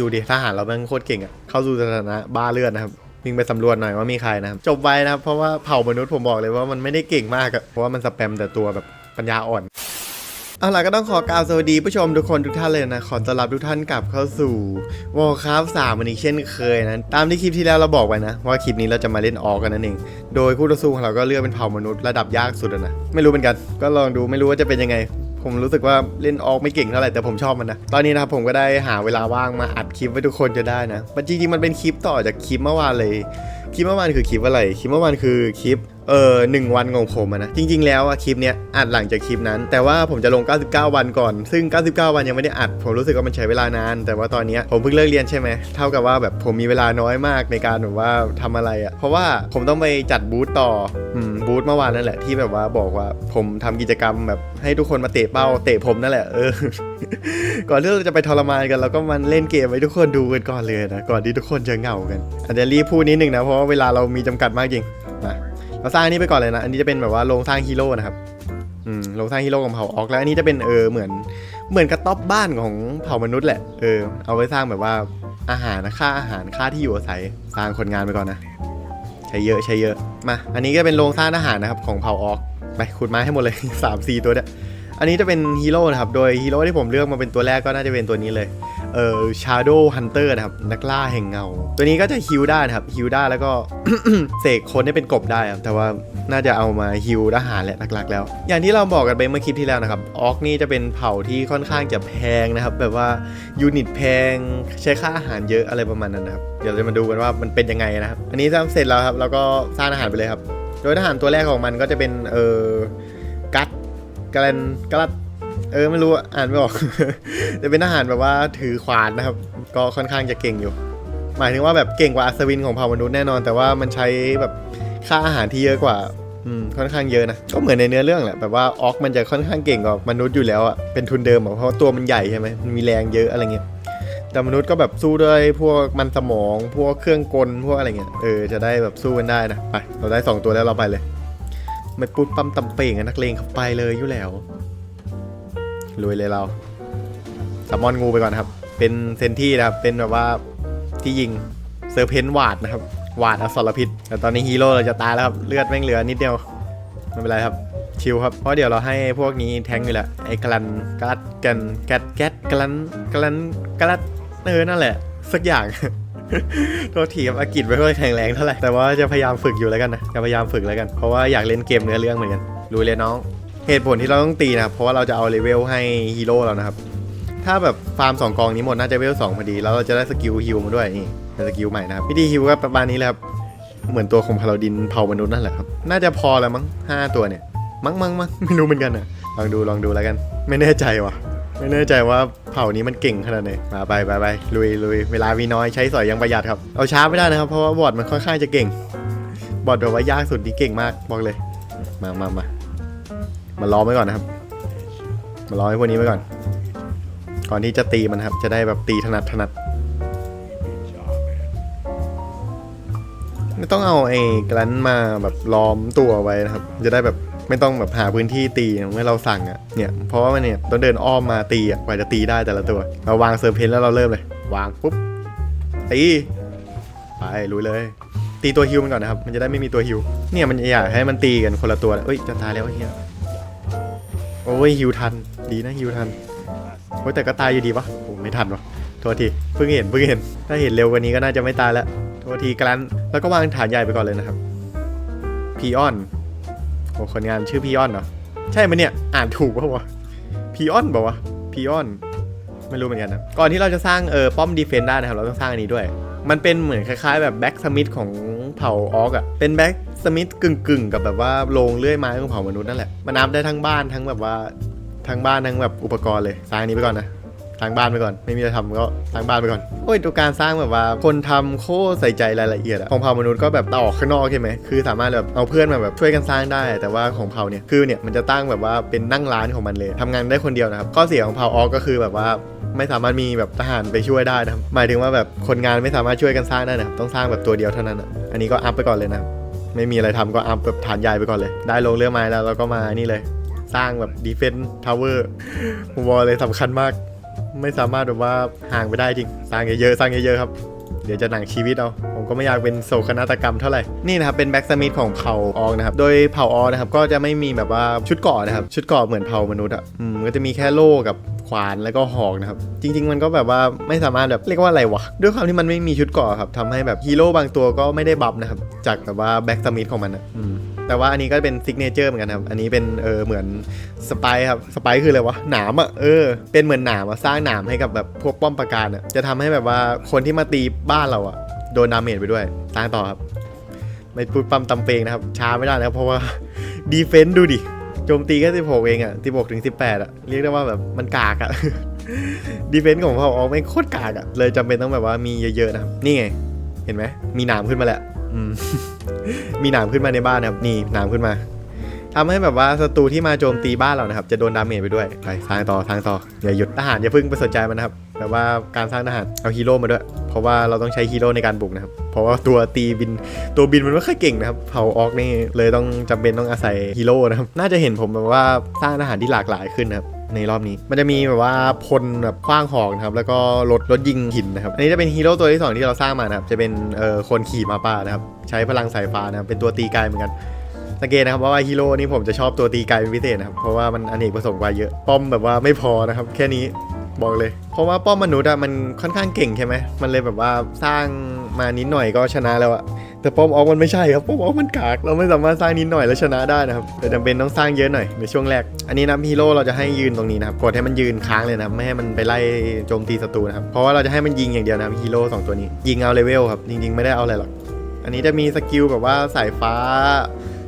ดูดิทหารเราแม่งโคตรเก่งอะเข้าสู่สถานะบ้าเลือดนะครับวิ่งไปสำรวจหน่อยว่ามีใครนะครับจบไวนะครับเพราะว่าเผ่ามนุษย์ผมบอกเลยว่ามันไม่ได้เก่งมากอะเพราะว่ามันสแปมแต่ตัวแบบปัญญาอ่อนเอาล่ะก็ต้องขอกล่าวสวัสดีผู้ชมทุกคนทุกท่านเลยนะ ขอต้อนรับทุกท่านกลับเข้าสู่ Warcraft 3วันนี้เช่นเคยนะ ตามที่คลิปที่แล้วเราบอกไว้นะ ว่าคลิปนี้เราจะมาเล่นออกกันนั่นเอง โดยคู่ต่อสู้ของเราก็เลือกเป็นเผ่ามนุษย์ระดับยากสุดนะ ไม่รู้เหมือนกัน ก็ลองดูไม่รู้ว่าจะเป็นยังไง ผมรู้สึกว่าเล่นออกไม่เก่งเท่าไหร่แต่ผมชอบมันนะ ตอนนี้นะครับผมก็ได้หาเวลาว่างมาอัดคลิปไว้ทุกคนจะได้นะมันจริงๆมันเป็นคลิปต่อจากคลิปเมื่อวานเลย คลิปเมื่อวานคือคลิปอะไร คลิปเมื่อวานคือคลิป เออหนึ่งวันของผมอะนะ จริง ๆ แล้วอะคลิปเนี้ยอัดหลังจากคลิปนั้น แต่ว่าผมจะลง 99 วันก่อน ซึ่ง 99 วันยังไม่ได้อัด ผมรู้สึกว่ามันใช้เวลานาน แต่ว่าตอนนี้ผมเพิ่งเลิกเรียนใช่ไหม เท่ากับว่าแบบผมมีเวลาน้อยมากในการแบบว่าทำอะไรอะเพราะว่าผมต้องไปจัดบูธต่ออืมบูธเมื่อวานนั่นแหละที่แบบว่าบอกว่าผมทำกิจกรรมแบบให้ทุกคนมาเตะเป้าเตะผมนั่นแหละเออก่อนที่เราจะไปทรมานกันเราก็มันเล่นเกมไว้ทุกคนดูกันก่อนเลยนะก่อนที่ทุกคนจะเหงากันอาจจะรีบพูดนิดนึงนะเพราะว่าเวลาเรามีจำกัดมากจริงมา เราสร้างอันนี้ไปก่อนเลยนะ อันนี้จะเป็นแบบว่าโรงสร้างฮีโร่นะครับ อืม โรงสร้างฮีโร่ของเผ่าออก แล้วอันนี้จะเป็นเออเหมือนเหมือนกระต๊อบบ้านของเผ่ามนุษย์แหละ เออ เอาไว้สร้างแบบว่าอาหารนะค่าอาหารค่าที่อยู่อาศัย สร้างคนงานไปก่อนนะ ใช้เยอะใช้เยอะ มา อันนี้ก็เป็นโรงสร้างอาหารนะครับของเผ่าออก ไปขุดไม้ให้หมดเลยสามสี่ตัวเนี่ยอันนี้จะเป็นฮีโร่นะครับ โดยฮีโร่ที่ผมเลือกมาเป็นตัวแรกก็น่าจะเป็นตัวนี้เลย เอ่อ Shadow Hunter นะครับ นักล่าแห่งเงา ตัวนี้ก็จะฮิวได้นะครับฮิวได้แล้วก็เสกคนให้เป็นกบได้ครับแต่ว่าน่าจะเอามาฮิวทหารแหละหลักๆ แล้ว อย่างที่เราบอกกันไปเมื่อคลิปที่แล้วนะครับออกนี่จะเป็นเผ่าที่ค่อนข้างจะแพงนะครับ แบบว่ายูนิตแพงใช้ค่าอาหารเยอะอะไรประมาณนั้นนะครับ เดี๋ยวจะมาดูกันว่ามันเป็นยังไงนะครับ อันนี้ทำเสร็จแล้วครับแล้วก็สร้างอาหารไปเลยครับ โดยทหารตัวแรกของมันก็จะเป็นเอ่อกัดกรันกรัด เออไม่รู้อ่านไม่ออกจะเป็นทหารแบบว่าถือขวานนะครับ ก็ค่อนข้างจะเก่งอยู่ หมายถึงว่าแบบเก่งกว่าอัศวินของเผ่ามนุษย์แน่นอน แต่ว่ามันใช้แบบค่าอาหารที่เยอะกว่าอืมค่อนข้างเยอะนะก็เหมือนในเนื้อเรื่องแหละแบบว่าออกมันจะค่อนข้างเก่งกว่ามนุษย์อยู่แล้วอะเป็นทุนเดิมอะเพราะตัวมันใหญ่ใช่ไหมมันมีแรงเยอะอะไรเงี้ยแต่มนุษย์ก็แบบสู้ด้วยพวกมันสมอง พวกเครื่องกลพวกอะไรเงี้ยเออจะได้แบบสู้กันได้นะไปเราได้สองตัวแล้วเราไปเลย ไม่ปุ๊บปั๊มตำเป่งนักเลงเข้าไปเลยอยู่แล้ว รวยเลยเราสมอนงูไปก่อนนะครับ เป็นเซนที่นะครับ เป็นแบบว่าที่ยิงเซอร์เพนต์วาดนะครับ วาดอสรพิษ แต่ตอนนี้ฮีโร่เราจะตายแล้วครับ เลือดแม่งเหลือนิดเดียว ไม่เป็นไรครับ ชิลครับ เพราะเดี๋ยวเราให้พวกนี้แทงอยู่แหละ ไอ้กลันกลัดกันแกดแกดกลันกลันกลัดเออนั่นแหละ สักอย่างโทษทีครับอากิจไม่ค่อยแข็งแรงเท่าไหร่แต่ว่าจะพยายามฝึกอยู่แล้วกันนะจะพยายามฝึกแล้วกันเพราะว่าอยากเล่นเกมเนื้อเรื่องเหมือนกันรู้เลยน้อง เหตุผลที่เราต้องตีนะครับ เพราะว่าเราจะเอาเลเวลให้ฮีโร่เรานะครับ ถ้าแบบฟาร์มสองกองนี้หมดน่าจะเลเวลสองพอดี แล้วเราจะได้สกิลฮิลมาด้วยนี่เป็นสกิลใหม่นะครับวิธีฮิลก็ประมาณนี้แหละครับ เหมือนตัวของพาราดินเผ่ามนุษย์นั่นแหละครับ น่าจะพอแล้วมั้งห้าตัวเนี่ย มั้งมั้งมั้งไม่รู้เหมือนกันอะ ลองดูลองดูแล้วกัน ไม่แน่ใจว่ะ ไม่แน่ใจว่าเผ่านี้มันเก่งขนาดไหน มาไปไปไปลุยลุยเวลามีน้อยใช้สอยยังประหยัดครับ เอาช้าไม่ได้นะครับ เพราะว่าบอดมันค่อนข้างจะเก่ง บอดแบบว่ายากสุดที่เก่งมากบอกเลย มามามา มาล้อมไว้ก่อนนะครับมาล้อมไว้พวกนี้ไว้ก่อน ก่อนที่จะตีมันครับ จะได้แบบตีถนัดถนัดไม่ต้องเอาไอ้กลันมาแบบล้อมตัวไว้นะครับ จะได้แบบไม่ต้องแบบหาพื้นที่ตีเมื่อเราสั่งอะ่ะเนี่ยเพราะว่ามันเนี่ยต้องเดินอ้อมมาตีอะ่ะกว่าจะตีได้แต่ละตัว เราวางเซอร์เพนแล้วเราเริ่มเลย วางปุ๊บตีไปลุยเลย ตีตัวฮิวมันก่อนนะครับ มันจะได้ไม่มีตัวฮิวเนี่ยมันอยากให้มันตีกันคนละตัวเอ้ยจะตายแล้วเฮีย อ้ยฮิวทัน ดีนะฮิวทันโอ้ยแต่ก็ตายอยู่ดีปะโอ้ไม่ทันวะโทษทีเพิ่งเห็นเพิ่งเห็น ถ้าเห็นเร็วกว่านี้ก็น่าจะไม่ตายแล้วโทษทีกลันแล้วก็วางฐานใหญ่ไปก่อนเลยนะครับพีออนโอ้คนงานชื่อพีออนเหรอใช่ไหมเนี่ยอ่านถูกปะวะพีออนบอกว่าพีออนไม่รู้เหมือนกันนะก่อนที่เราจะสร้างเออป้อมดีเฟนต์ได้นะครับเราต้องสร้างอันนี้ด้วย มันเป็นเหมือนคล้ายๆ แบบแบ็กสมิธของเผ่าออกอะเป็นแบ็ก สมิธกึ่งๆกับแบบว่าโรงเลื่อยไม้ของเผ่ามนุษย์นั่นแหละมันนับได้ทั้งบ้านทั้งแบบว่าทั้งบ้านทั้งแบบอุปกรณ์เลยสร้างนี้ไปก่อนนะสร้างบ้านไปก่อน ไม่มีอะไรทำก็สร้างบ้านไปก่อนโอ้ยตัวการสร้างแบบว่าคนทำโคใส่ใจรายละเอียดอะของเผ่ามนุษย์ก็แบบต่ออกข้างนอกใช่ไหมคือสามารถแบบเอาเพื่อนมาแบบช่วยกันสร้างได้ แต่ว่าของเผ่าเนี่ยคือเนี่ยมันจะตั้งแบบว่าเป็นนั่งร้านของมันเลยทำงานได้คนเดียวนะครับข้อเสียของเผ่าออกก็คือแบบว่าไม่สามารถมีแบบทหารไปช่วยได้นะหมายถึงว่าแบบคนงานไม่สามารถช่วยกันสร้างได้นะครับต้องสร้างแบบตัวเดียวเท่านั้นอ,อันนี้ก็อัพไปก่อนเลยนะ ไม่มีอะไรทำก็อัพแบบฐานใหญ่ไปก่อนเลย ได้ลงเรือไม้แล้วเราก็มานี่เลย สร้างแบบดีเฟนต์ทาวเวอร์ผมบอกเลยสำคัญมาก ไม่สามารถแบบว่าห่างไปได้จริง สร้างเยอะๆสร้างเยอะๆครับเดี๋ยวจะหนังชีวิตเอา ผมก็ไม่อยากเป็นโศกนาฏกรรมเท่าไหร่ นี่นะครับ เป็นแบ็กสมิธของเผ่าออกนะครับ โดยเผ่าออกนะครับ ก็จะไม่มีแบบว่าชุดเกราะนะครับ ชุดเกราะเหมือนเผ่ามนุษย์อะ อืม ก็จะมีแค่โล่กับ ขวานแล้วก็หอกนะครับ จริง ๆ มันก็แบบว่าไม่สามารถแบบเรียกว่าอะไรวะ ด้วยความที่มันไม่มีชุดเกราะครับทำให้แบบฮีโร่บางตัวก็ไม่ได้บัฟนะครับ จากแบบว่าแบ็กสมิธของมันอะอืมแต่ว่าอันนี้ก็เป็นซิกเนเจอร์เหมือนกันครับ อันนี้เป็นเออเหมือนสไปครับ สไปคืออะไรวะ หนามอะ เออ เป็นเหมือนหนามอะสร้างหนามให้กับแบบพวกป้อมปราการอะ จะทำให้แบบว่าคนที่มาตีบ้านเราอะ โดนดาเมจไปด้วยสร้างต่อครับ ไม่พูดปั๊มตำเปงนะครับ ช้าไม่ได้นะครับเพราะว่าดีเฟนต์ดูดิ โจมตีแค่16เองอะ16ถึง18อะเรียกได้ว่าแบบมันกากอะดีเฟนต์ของเขาออกไม่โคตรกากอะเลยจำเป็นต้องแบบว่ามีเยอะๆนะครับ นี่ไง เห็นไหมมีหนามขึ้นมาแหละอืมมีหนามขึ้นมาในบ้านนะครับ นี่หนามขึ้นมาทำให้แบบว่าศัตรูที่มาโจมตีบ้านเรานะครับ จะโดนดาเมจไปด้วยไปสร้างต่อสร้างต่ออย่าหยุดทหารอย่าเพิ่งไปสนใจมันนะครับแบบว่าการสร้างทหารเอาฮีโร่มาด้วย เพราะว่าเราต้องใช้ฮีโร่ในการบุกนะครับ เพราะว่าตัวตีบินตัวบินมันไม่ค่อยเก่งนะครับเผาออกนี่เลยต้องจำเป็นต้องอาศัยฮีโร่นะครับน่าจะเห็นผมแบบว่าสร้างทหารที่หลากหลายขึ้นนะครับในรอบนี้มันจะมีแบบว่าพลแบบคว้างหอกนะครับแล้วก็รถรถยิงหินนะครับอันนี้จะเป็นฮีโร่ตัวที่สองที่เราสร้างมานะครับจะเป็นเอ่อคนขี่มาป่านะครับใช้พลังสายฟ้านะครับเป็นตัวตีไกลเหมือนกันสังเกตนะครับว่าฮีโร่นี่ผมจะชอบตัวตีไกลเป็นพิเศษนะครับเพราะว่ามันอเนกประสงค์กว่าเยอะป้อมแบบว่าไม่พอนะครับ แค่นี้บอกเลย เพราะว่าป้อมมนุษย์อะมันค่อนข้างเก่งใช่ไหมมันเลยแบบว่าสร้างมานิดหน่อยก็ชนะแล้วอะแต่ป้อมออกมันไม่ใช่ครับป้อมออกมันกาก เราไม่สามารถสร้างนิดหน่อยแล้วชนะได้นะครับแต่จำเป็นต้องสร้างเยอะหน่อยในช่วงแรก อันนี้นะฮีโร่เราจะให้ยืนตรงนี้นะครับกดให้มันยืนค้างเลยนะไม่ให้มันไปไล่โจมตีศัตรูนะครับเพราะว่าเราจะให้มันยิงอย่างเดียวนะครับฮีโร่สองตัวนี้ยิงเอาเลเวลครับจริงๆไม่ได้เอาอะไรหรอกอันนี้จะมีสกิลแบบว่าสายฟ้า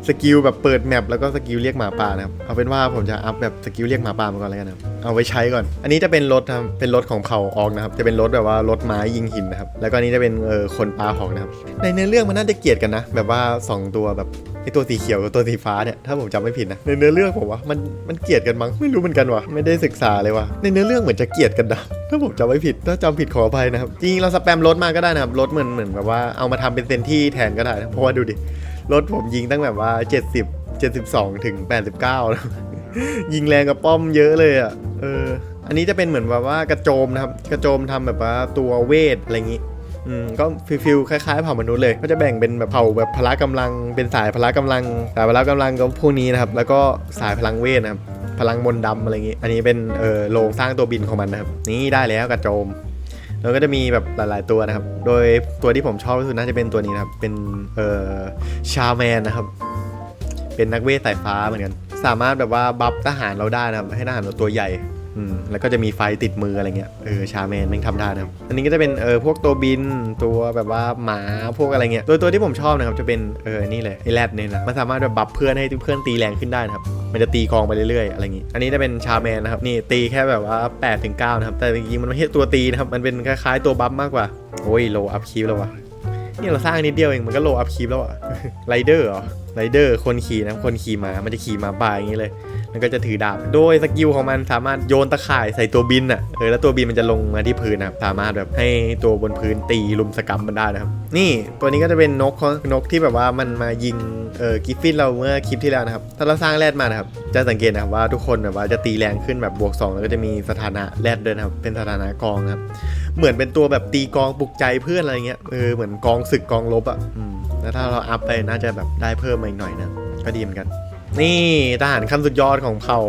สกิลแบบเปิดแมปแล้วก็สกิลเรียกหมาป่านะครับเอาเป็นว่าผมจะอัพแบบสกิลเรียกหมาป่ามาก่อนแล้วกันนะเอาไว้ใช้ก่อน อันนี้จะเป็นรถนะครับเป็นรถของเผ่าออกนะครับ จะเป็นรถแบบว่ารถไม้ยิงหินนะครับ แล้วก็นนี้จะเป็นเออคนปลาหอกนะครับ ในเนื้อเรื่องมันน่าจะเกลียดกันนะ แบบว่าสองตัวแบบไอตัวสีเขียวกับตัวสีฟ้าเนี่ยถ้าผมจำไม่ผิดนะในเนื้อเรื่องผมว่ามันมันเกลียดกันมั้งไม่รู้เหมือนกันวะไม่ได้ศึกษาเลยวะในเนื้อเรื่องเหมือนจะเกลียดกันนะถ้าผมจำไม่ผิดถ้าจำผิดขออภัยนะครับจริงเราสแปมรถมาก็ได้นะครับรถเหมือนเหมือนแบบว่าเอามาทำเป็นเซนที่แทนก็ได้นะเพราะว่าดูดิ รถผมยิงตั้งแบบว่า 70 72 ถึง 89นะยิงแรงกับป้อมเยอะเลยอะเอออันนี้จะเป็นเหมือนแบบว่ากระโจมนะครับ กระโจมทำแบบว่าตัวเวทอะไรอย่างงี้อืมก็ฟิลๆคล้ายๆเผ่ามนุษย์เลย ก็จะแบ่งเป็นแบบเผ่าแบบพละกำลัง เป็นสายพละกำลัง สายพละกำลังก็พวกนี้นะครับ แล้วก็สายพลังเวทนะครับ พลังมนต์ดำอะไรอย่างงี้ อันนี้เป็นเออโรงสร้างตัวบินของมันนะครับ นี่ได้แล้วกระโจม แล้วก็จะมีแบบหลาย ๆ ตัวนะครับ โดยตัวที่ผมชอบที่สุดน่าจะเป็นตัวนี้นะครับ เป็นเอ่อชาแมนนะครับ เป็นนักเวทสายฟ้าเหมือนกัน สามารถแบบว่าบัฟทหารเราได้นะครับ ให้ทหารเราตัวใหญ่ อืมแล้วก็จะมีไฟติดมืออะไรเงี้ยเออชาแมนแม่งทำได้นะครับอันนี้ก็จะเป็นเออพวกตัวบินตัวแบบว่าหมาพวกอะไรเงี้ยตัวตัวที่ผมชอบนะครับจะเป็นเออนี่เลยไอแรดเนี่ยนะมันสามารถแบบบัฟเพื่อนให้เพื่อนตีแรงขึ้นได้นะครับมันจะตีกองไปเรื่อยๆอะไรอย่างงี้ อันนี้จะเป็นชาแมนนะครับนี่ตีแค่แบบว่า8ถึง9นะครับแต่จริงๆมันไม่ใช่ตัวตีนะครับมันเป็นคล้ายๆตัวบัฟมากกว่าโอ้ยโลอัพคีฟแล้ววะ นี่เราสร้างนิดเดียวเองมันก็โลอัพคีฟแล้วอะไรเดอร์เหรอไรเดอร์คนขี่นะคนขี่ม้ามันจะขี่ม้าบ่ายอย่างนี้เลย มันก็จะถือดาบ โดยสกิลของมันสามารถโยนตะข่ายใส่ตัวบินอะเออแล้วตัวบินมันจะลงมาที่พื้นนะครับสามารถแบบให้ตัวบนพื้นตีลุมสกรรมมันได้นะครับ นี่ตัวนี้ก็จะเป็นนกนกที่แบบว่ามันมายิงเออกิฟฟินเราเมื่อคลิปที่แล้วนะครับถ้าเราสร้างแรดมานะครับจะสังเกตนะครับว่าทุกคนแบบว่าจะตีแรงขึ้นแบบบวก2แล้วก็จะมีสถานะแรดด้วยนะครับเป็นสถานะกองครับ เหมือนเป็นตัวแบบตีกองปลุกใจเพื่อนอะไรเงี้ยเออเหมือนกองศึกกองรบอะอืมแล้วถ้าเราอัพไปน่าจะแบบได้เพิ่มมาอีกหน่อยนะก็ดีเหมือนกัน นี่ทหารขั้นสุดยอดของเผ่า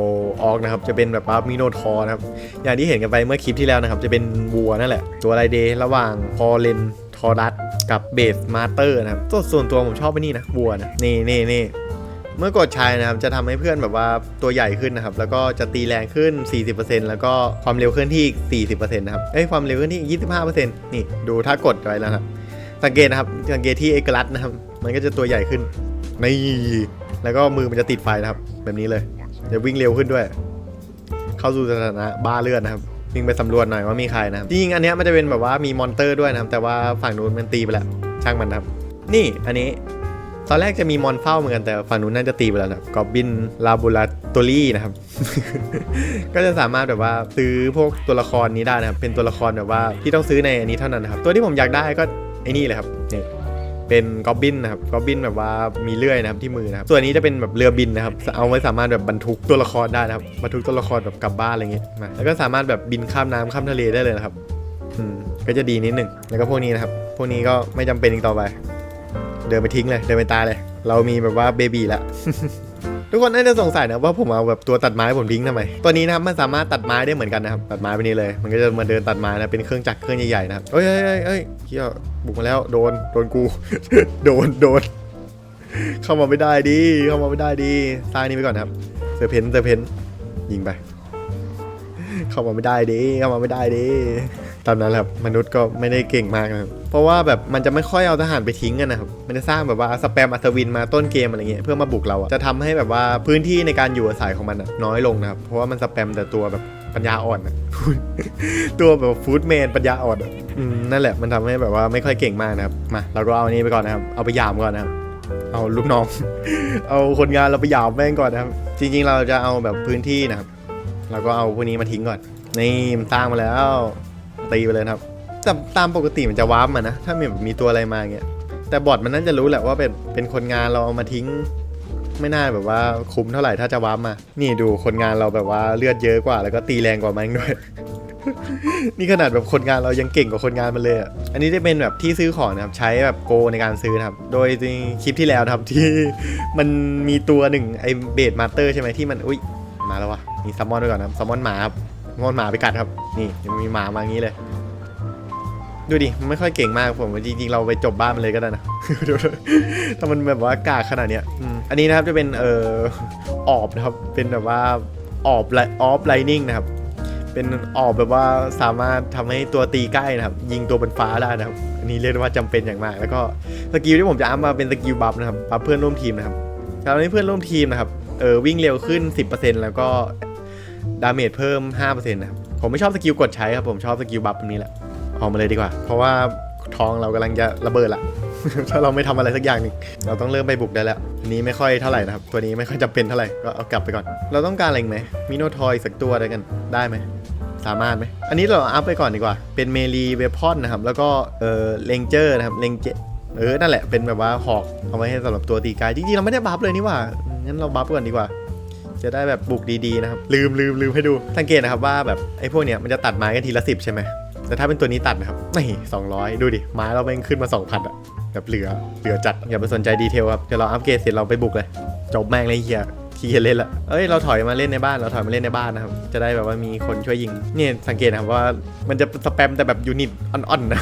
ออกนะครับ จะเป็นแบบว่ามิโนทอร์นะครับ อย่างที่เห็นกันไปเมื่อคลิปที่แล้วนะครับ จะเป็นวัวนั่นแหละ ตัวไรเดย์ระหว่างพอเลนทอรัสกับเบสมาเตอร์นะครับตัวส่วนตัวผมชอบไปนี่นะวัวนะนี่นี่นี่ เมื่อกดใช้นะครับจะทำให้เพื่อนแบบว่าตัวใหญ่ขึ้นนะครับแล้วก็จะตีแรงขึ้น 40%แล้วก็ความเร็วเคลื่อนที่อีก40%นะครับเอ้ยความเร็วเคลื่อนที่ 25%นี่ดูถ้ากดไว้แล้วครับสังเกตนะครับสังเกตที่เอกลัดนะครับมันก็จะตัวใหญ่ขึ้นนี่แล้วก็มือมันจะติดไฟนะครับ แบบนี้เลยจะวิ่งเร็วขึ้นด้วย เข้าสู่สถานะบ้าเลือดนะครับวิ่งไปสำรวจหน่อยว่ามีใครนะครับจริงอันนี้มันจะเป็นแบบว่ามีมอนเตอร์ด้วยนะครับ แต่ว่าฝั่งนู้นมันตีไปแล้วช่างมันนะครับ นี่อันนี้ ตอนแรกจะมีมอนเฝ้าเหมือนกันแต่ฝั่งนู้นน่าจะตีไปแล้วนะกอบบินลาบูลาตอรี่นะครับ ก็จะสามารถแบบว่าซื้อพวกตัวละครนี้ได้นะครับ เป็นตัวละครแบบว่าที่ต้องซื้อในอันนี้เท่านั้นนะครับ ตัวที่ผมอยากได้ก็ไอ้นี่เลยครับนี่เป็นกอบบินนะครับกอบบินแบบว่ามีเลื่อยนะครับที่มือนะครับส่วนนี้จะเป็นแบบเรือบินนะครับ เอาไว้สามารถแบบบรรทุกตัวละครได้นะครับบรรทุกตัวละครแบบกลับบ้านอะไรเงี้ยมาแล้วก็สามารถแบบบินข้ามน้ำข้ามทะเลได้เลยนะครับอืมก็จะดีนิดหนึ่งแล้วก็พวกนี้นะครับ พวกนี้ก็ไม่จำเป็นอีกต่อไป เดินไปทิ้งเลย เดินไปตายเลย เรามีแบบว่าเบบีแล้วทุกคนน่าจะสงสัยนะว่าผมเอาแบบตัวตัดไม้ผมทิ้งทำไม ตัวนี้นะครับมันสามารถตัดไม้ได้เหมือนกันนะครับตัดไม้ไปนี้เลย มันก็จะมาเดินตัดไม้นะเป็นเครื่องจักรเครื่องใหญ่ๆนะครับเอ้ยเอ้ยเอ้ยเอ้ยเฮียบุกมาแล้วโดนโดนกู โดนโดน เข้ามาไม่ได้ดิเข้ามาไม่ได้ดิสร้างนี้ไปก่อนนะครับเซอร์เพนเซอร์เพนยิงไป เข้ามาไม่ได้ดิเข้ามาไม่ได้ดิ ตามนั้นแหละครับมนุษย์ก็ไม่ได้เก่งมากนะครับเพราะว่าแบบมันจะไม่ค่อยเอาทหารไปทิ้งกันนะครับมันจะสร้างแบบว่าสแปมอัศวินมาต้นเกมอะไรเงี้ยเพื่อมาบุกเราอะจะทำให้แบบว่าพื้นที่ในการอยู่อาศัยของมันอะน้อยลงนะครับเพราะว่ามันสแปมแต่ตัวแบบปัญญาอ่อนอะตัวแบบฟู้ดเมนปัญญาอ่อนอนั่นแหละมันทำให้แบบว่าไม่ค่อยเก่งมากนะครับมาเราก็เอาอันนี้ไปก่อนนะครับเอาไปยามก่อนนะครับเอาลูกน้อง เอาคนงานเราไปยามแม่งก่อนนะครับ จริง ๆ เราจะเอาแบบพื้นที่นะครับเราก็เอาพวกนี้มาทิ้งก่อนนี่มันสร้างมาแล้ว ตีไปเลยครับแต่ตามปกติมันจะวาร์ปมานะ ถ้ามีมีตัวอะไรมาเงี้ยแต่บอทมันน่าจะรู้แหละว่าเป็นเป็นคนงานเราเอามาทิ้ง ไม่น่าแบบว่าคุ้มเท่าไหร่ถ้าจะวาร์ปมา นี่ดูคนงานเราแบบว่าเลือดเยอะกว่า แล้วก็ตีแรงกว่ามันด้วย นี่ขนาดแบบคนงานเรายังเก่งกว่าคนงานมันเลยอะอันนี้จะเป็นแบบที่ซื้อของนะครับใช้แบบโกในการซื้อนะครับ โดยจริงคลิปที่แล้วนะครับที่มันมีตัวหนึ่งไอเบดมาสเตอร์ใช่ไหมที่มันอุ้ยมาแล้ววะมีซัมมอนด้วยก่อนนะซัมมอนหมาครับ ซัมมอนหมาไปกัดครับ นี่มีหมามาอย่างนี้เลย ดูดิมันไม่ค่อยเก่งมากผมจริงๆเราไปจบบ้านมันเลยก็ได้นะถ้ามันแบบว่ากากขนาดเนี้ยอันนี้นะครับจะเป็นเอ่อออบนะครับเป็นแบบว่าออบไลออฟไลนิ่งนะครับเป็นออบแบบว่าสามารถทำให้ตัวตีใกล้นะครับ ยิงตัวบนฟ้าได้นะครับ อันนี้เรียกว่าจำเป็นอย่างมาก แล้วก็สกิลที่ผมจะอัพมาเป็นสกิลบัฟนะครับบัฟเพื่อนร่วมทีมนะครับทำให้เพื่อนร่วมทีมนะครับเออวิ่งเร็วขึ้น 10%แล้วก็ ดาเมจเพิ่ม 5%นะครับ ผมไม่ชอบสกิลกดใช้ครับ ผมชอบสกิลบัฟแบบนี้แหละ ออกมาเลยดีกว่า เพราะว่าท้องเรากำลังจะระเบิดละ ถ้าเราไม่ทำอะไรสักอย่างหนึ่งเราต้องเริ่มไปบุกได้แล้วอันนี้ไม่ค่อยเท่าไหร่นะครับ ตัวนี้ไม่ค่อยจำเป็นเท่าไหร่ ก็เอากลับไปก่อน เราต้องการอะไรไหมมิโนทอยสักตัวอะไรกัน ได้ไหม สามารถไหม อันนี้เราอัพไปก่อนดีกว่า เป็นเมลีเวพอนนะครับ แล้วก็เออเลงเจอร์นะครับ เลงเจเออ นั่นแหละ เป็นแบบว่าหอก เอาไว้ให้สำหรับตัวตีกาย จริงๆ เราไม่ได้บัฟเลยนี่ว่า งั้นเราบัฟก่อนดีกว่า จะได้แบบบุกดีๆนะครับ ลืมลืมลืมให้ดู สังเกตนะครับว่าแบบไอ้พวกเนี้ยมันจะตัดไม้กันทีละสิบใช่ไหมแต่ถ้าเป็นตัวนี้ตัดนะครับนี่สองร้อยดูดิ ไม้เราแม่งขึ้นมาสองพันอะแบบเหลือเหลือจัด อย่าไปสนใจดีเทลครับ เดี๋ยวเราอัปเกรดเสร็จเราไปบุกเลย จบแม่งเลยเฮียขี้เกียจเล่นละ เอ้ยเราถอยมาเล่นในบ้านเราถอยมาเล่นในบ้านนะครับ จะได้แบบว่ามีคนช่วยยิง เนี่ยสังเกตนะครับว่ามันจะสแปมแต่แบบยูนิตอ่อนๆนะ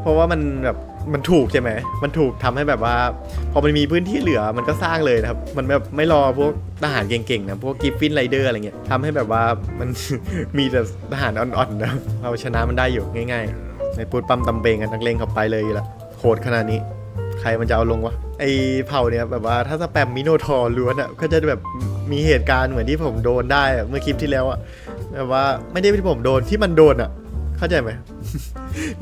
เพราะว่ามันแบบ มันถูกใช่ไหม มันถูกทำให้แบบว่า พอมันมีพื้นที่เหลือมันก็สร้างเลยนะครับ มันแบบไม่รอพวกทหารเก่งๆนะ พวกกิฟฟินไรเดอร์อะไรเงี้ยทำให้แบบว่ามันมีแต่ทหารอ่อนๆนะเราชนะมันได้อยู่ง่ายๆ ในปูดปั๊มตำเบงกันนักเลงเข้าไปเลยละโหดขนาดนี้ ใครมันจะเอาลงวะ ไอเผ่าเนี่ยแบบว่าถ้าสแปมมิโนทอร์ล้วนอะ ก็จะแบบมีเหตุการณ์เหมือนที่ผมโดนได้เมื่อคลิปที่แล้วอะ แบบว่าไม่ได้ที่ผมโดนที่มันโดนอะ เข้าใจไหม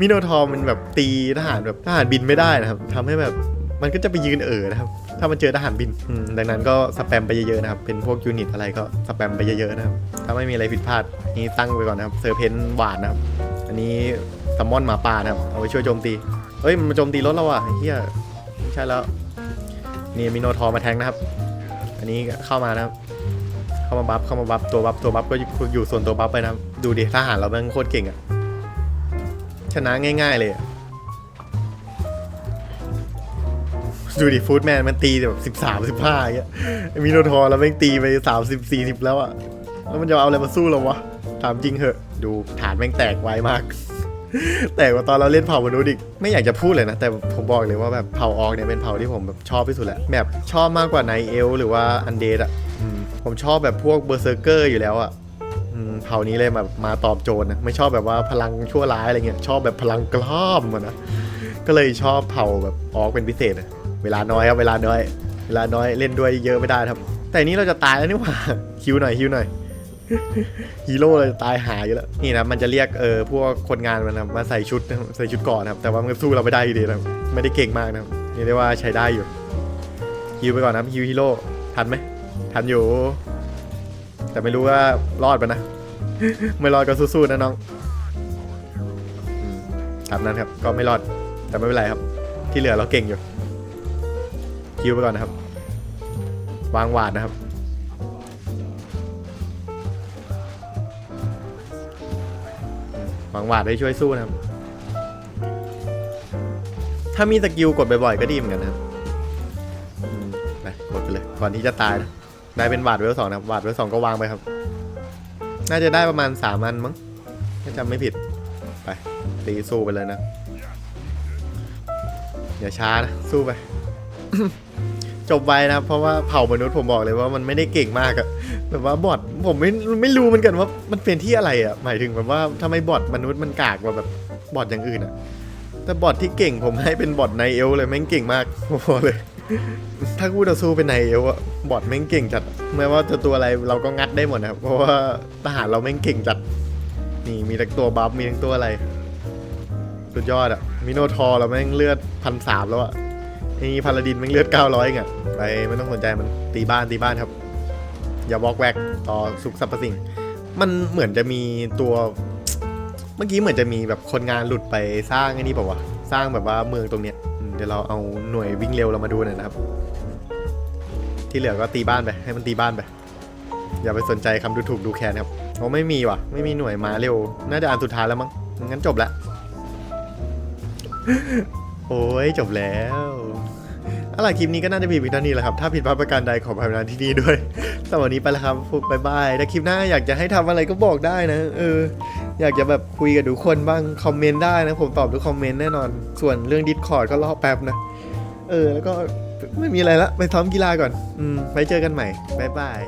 มิโนทอร์มันแบบตีทหารแบบทหารบินไม่ได้นะครับทำให้แบบมันก็จะไปยืนเอ๋อนะครับ ถ้ามันเจอทหารบิน ดังนั้นก็สแปมไปเยอะๆนะครับ เป็นพวกยูนิตอะไรก็สแปมไปเยอะๆนะครับ ถ้าไม่มีอะไรผิดพลาดนี่ตั้งไว้ก่อนนะครับเซอร์เพนหวานนะครับ อันนี้ซัมมอนหมาป่านะครับ เอาไว้ช่วยโจมตี เฮ้ยมันมาโจมตีรถเราอะเฮียไม่ใช่แล้ว นี่มิโนทอร์มาแทงนะครับ อันนี้เข้ามานะครับ เข้ามาบัฟเข้ามาบัฟตัวบัฟตัวบัฟก็อยู่ส่วนตัวบัฟไปนะครับ ดูดิทหารเราแม่งโคตรเก่งอะ ชนะง่าย ๆ เลยอะดูดิฟูดแมนมันตีแบบสิบสามสิบห้าอย่างเงี้ยไอ้มิโนทอร์แล้วแม่งตีไปสามสิบสี่สิบแล้วอะแล้วมันจะเอาอะไรมาสู้เราวะ ถามจริงเหอะ ดูฐานแม่งแตกไวมาก แตกกว่าตอนเราเล่นเผ่ามนุษย์อีกไม่อยากจะพูดเลยนะ แต่ผมบอกเลยว่าแบบเผ่าออกเนี่ยเป็นเผ่าที่ผมแบบชอบที่สุดแหละแบบชอบมากกว่าไนเอลหรือว่าอันเดดอะอืมผมชอบแบบพวกเบอร์เซอร์เกอร์อยู่แล้วอะ เผ่านี้เลยแบบมาตอบโจทย์นะไม่ชอบแบบว่าพลังชั่วร้ายอะไรเงี้ยชอบแบบพลังกล้ามอะนะก็เลยชอบเผ่าแบบออกเป็นพิเศษอะเวลาน้อยครับเวลาน้อย เวลาน้อยเล่นด้วยเยอะไม่ได้ครับ แต่นี้เราจะตายแล้วนี่หว่าฮิวหน่อยฮิวหน่อยฮีโร่เลยตายหายอยู่แล้วนี่นะมันจะเรียกเออพวกคนงานมันนะมาใส่ชุดใส่ชุดก่อนครับ แต่ว่ามันสู้เราไม่ได้อยู่ดีนะไม่ได้เก่งมากนะครับนี่ได้ว่าใช้ได้อยู่ฮิวไปก่อนนะคิวฮีโร่ทันไหมทันอยู่ แต่ไม่รู้ว่ารอดปะนะ ไม่รอดก็สู้ๆนะน้องอืมตามนั้นครับ ก็ไม่รอด แต่ไม่เป็นไรครับ ที่เหลือเราเก่งอยู่ คิวไปก่อนนะครับ วางหวาดนะครับวังหวาดให้ช่วยสู้นะครับ ถ้ามีสกิลกดบ่อยๆก็ดีเหมือนกันนะครับไปกดไปเลย ก่อนที่จะตายนะ ได้เป็นหวาดเวลสองนะครับวาดเวลสองก็วางไปครับ น่าจะได้ประมาณสามอันมั้งถ้าจำไม่ผิด ไป ตีสู้ไปเลยนะ อย่าช้านะ สู้ไป จบไวนะเพราะว่าเผ่ามนุษย์ผมบอกเลยว่ามันไม่ได้เก่งมากอะแบบว่าบอทผมไม่ไม่รู้เหมือนกันว่ามันเป็นที่อะไรอะหมายถึงแบบว่าทำไมบอทมนุษย์มันกากกว่าแบบบอทอย่างอื่นอะแต่บอทที่เก่งผมให้เป็นบอทไนเอลเลยแม่งเก่งมากผมบอเลย ถ้ากูต่อสู้เป็นไนเอลอะบอทแม่งเก่งจัดไม่ว่าจะตัวอะไรเราก็งัดได้หมดนะครับ เพราะว่าทหารเราแม่งเก่งจัด นี่มีทั้งตัวบัฟมีทั้งตัวอะไร สุดยอดอะมิโนทอร์เราแม่งเลือดพันสามแล้วอะไอ้พาลาดินแม่งเลือดเก้าร้อยไงไปไม่ต้องสนใจมันตีบ้านตีบ้านครับ อย่าบอกแวกต่อสุขสรรพสิ่ง มันเหมือนจะมีตัว เมื่อกี้เหมือนจะมีแบบคนงานหลุดไปสร้างไอ้นี่เปล่าวะสร้างแบบว่าเมืองตรงเนี้ย เดี๋ยวเราเอาหน่วยวิ่งเร็วเรามาดูหน่อยนะครับ ที่เหลือก็ตีบ้านไป ให้มันตีบ้านไป อย่าไปสนใจคำดูถูกดูแคลนครับเพราะไม่มีว่ะ ไม่มีหน่วยมาเร็ว น่าจะอันสุดท้ายแล้วมั้งงั้นจบละ โอ้ยจบแล้ว อะไรคลิปนี้ก็น่าจะมีเพียงเท่านี้แหละครับ ถ้าผิดพลาดประการใดขอพายนที่นี่ด้วยสำหรับวันนี้ไปแล้วครับฟุกบายบายถ้าคลิปหน้าอยากจะให้ทำอะไรก็บอกได้นะ เออ อยากจะแบบคุยกับทุกคนบ้างคอมเมนต์ได้นะ ผมตอบทุกคอมเมนต์แน่นอน ส่วนเรื่องดิสคอร์ดก็รอแป๊บนะ เออ แล้วก็ไม่มีอะไรละไปซ้อมกีฬาก่อน อืมไว้เจอกันใหม่บายบาย